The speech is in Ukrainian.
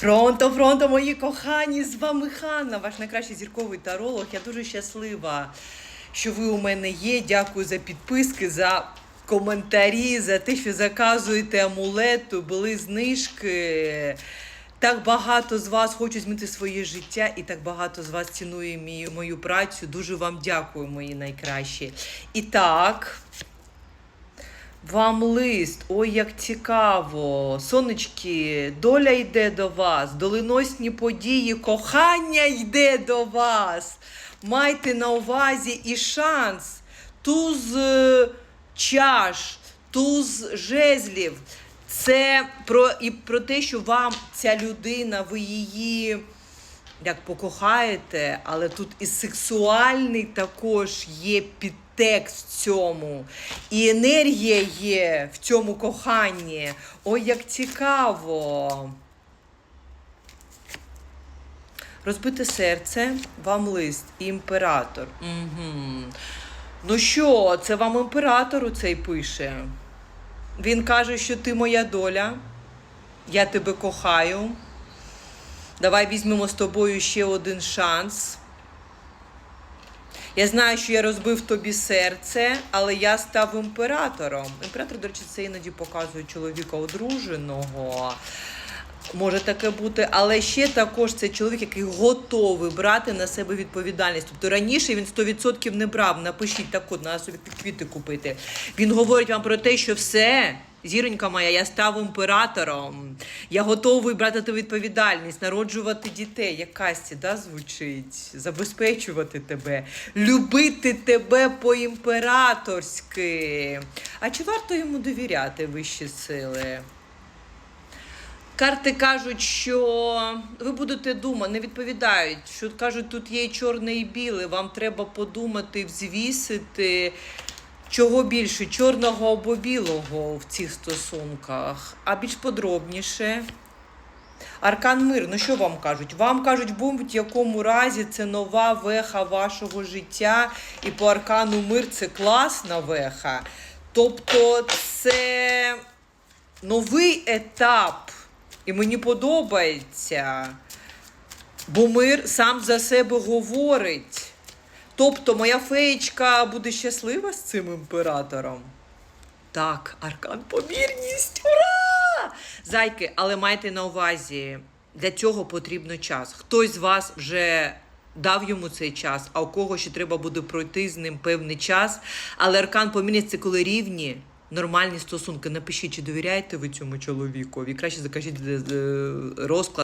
Пронто, пронто, мої кохані! З вами Ханна, ваш найкращий зірковий таролог. Я дуже щаслива, що ви у мене є. Дякую за підписки, за коментарі, за те, що заказуєте амулету, були знижки. Так багато з вас хочуть змінити своє життя, і так багато з вас цінує мою працю. Дуже вам дякую, мої найкращі. І так. Вам лист, ой, як цікаво. Сонечки, доля йде до вас, доленосні події, кохання йде до вас. Майте на увазі і шанс. Туз е, чаш, туз жезлів. Це про, і про те, що вам ця людина, ви її як покохаєте, але тут і сексуальний також є підтекст в цьому, і енергія є в цьому коханні. Ой, як цікаво. Розбите серце, вам лист, імператор. Угу. Ну що, це вам імператору цей пише. Він каже, що ти моя доля, я тебе кохаю. Давай візьмемо з тобою ще один шанс. Я знаю, що я розбив тобі серце, але я став імператором. Імператор, до речі, це іноді показує чоловіка одруженого. Може таке бути, але ще також це чоловік, який готовий брати на себе відповідальність. Тобто раніше він 100% не брав. Напишіть так от, на собі квіти купити. Він говорить вам про те, що все, зіронька моя, я став імператором. Я готовий брати відповідальність, народжувати дітей. Як Касті, да, звучить, забезпечувати тебе, любити тебе по-імператорськи. А чи варто йому довіряти вищі сили? Карти кажуть, що ви будете думати, не відповідають, що кажуть, тут є чорне, і біле. Вам треба подумати, взвісити, чого більше, чорного або білого в цих стосунках. А більш подробніше. Аркан мир, ну що вам кажуть? Вам кажуть, в будь-якому разі це нова веха вашого життя, і по аркану мир це класна веха. Тобто це новий етап. І мені подобається, бо мир сам за себе говорить. Тобто моя феєчка буде щаслива з цим імператором. Так, аркан помірність. Ура! Зайки, але майте на увазі, для цього потрібно час. Хтось з вас вже дав йому цей час, а у кого ще треба буде пройти з ним певний час. Але аркан помірність це коли рівні. Нормальні стосунки. Напишіть, чи довіряєте ви цьому чоловікові. Краще закажіть е, е, розклад.